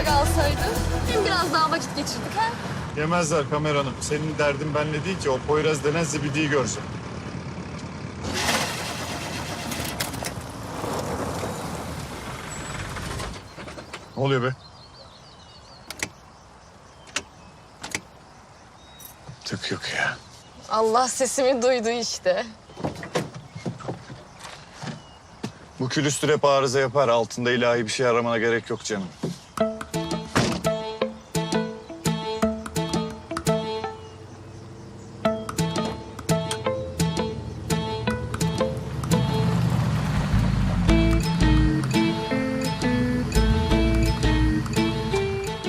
burada kalsaydın. Hem biraz daha vakit geçirdik ha. Yemezler kameranım. Senin derdin benle değil ki. O Poyraz denen zibidiyi göreceğim. Ne oluyor be? Tık yok ya. Allah sesimi duydu işte. Bu külüstür hep arıza yapar. Altında ilahi bir şey aramana gerek yok canım.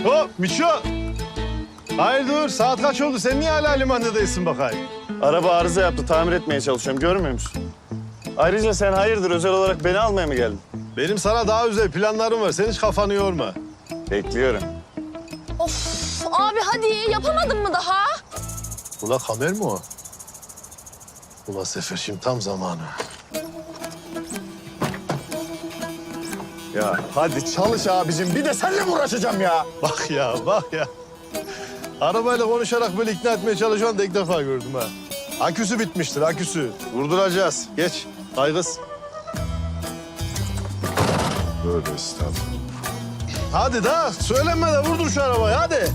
Hop Miço. Hayır dur saat kaç oldu sen niye hala limanda değilsin bakayım? Araba arıza yaptı. Tamir etmeye çalışıyorum. Görmüyor musun? Ayrıca sen hayırdır özel olarak beni almaya mı geldin? Benim sana daha özel planlarım var sen hiç kafanı yorma. Bekliyorum. Of abi hadi yapamadın mı daha? Ula kamer mi o? Ula Sefer şimdi tam zamanı. Ya hadi çalış abicim. Bir de seninle mi uğraşacağım ya? Bak ya bak ya. Arabayla konuşarak böyle ikna etmeye çalışan da ilk defa gördüm ha. Aküsü bitmiştir aküsü. Vurduracağız. Geç. Kaygız. Böyle estağfurullah. Hadi da söylenme de vurdur şu arabayı hadi.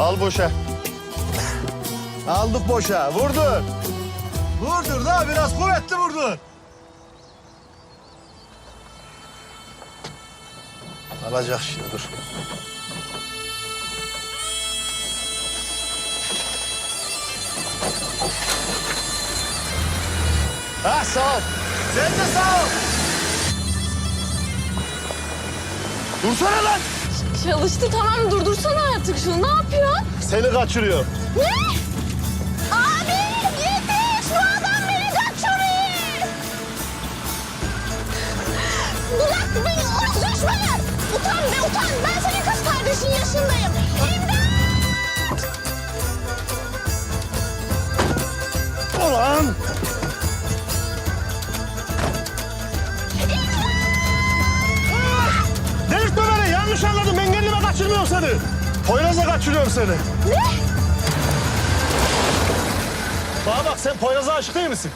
Al boşa. Aldık boşa. Vurdur. Vurdur da biraz kuvvetli vurdur. Alacak şimdi dur. Ha sağ ol. Sen de sağ ol. Dursana lan. Çalıştı tamam durdursana artık şunu ne yapıyorsun? Seni kaçırıyor. Ne? Ulan. Delirtme beni. Yanlış anladım. Ben kendime kaçırmıyorum seni. Poyraz'a kaçırıyorum seni. Ne? Bana bak sen Poyraz'a aşık değil misin?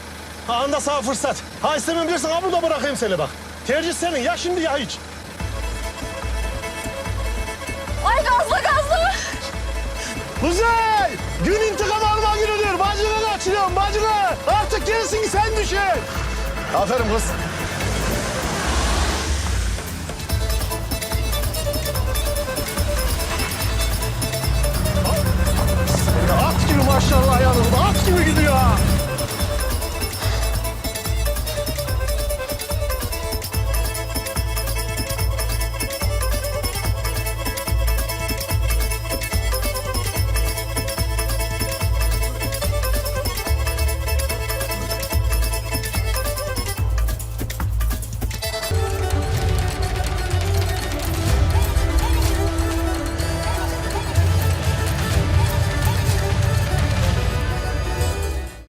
Ha, anda sağ fırsat. Ha istemem diyorsan ha burada bırakayım seni bak. Tercih senin ya şimdi ya hiç. Ay gazla gazla. Kuzey! Gün intikam Artık gerisini sen düşün. Aferin kız. At gibi maşallah yanımda. At gibi gidiyor.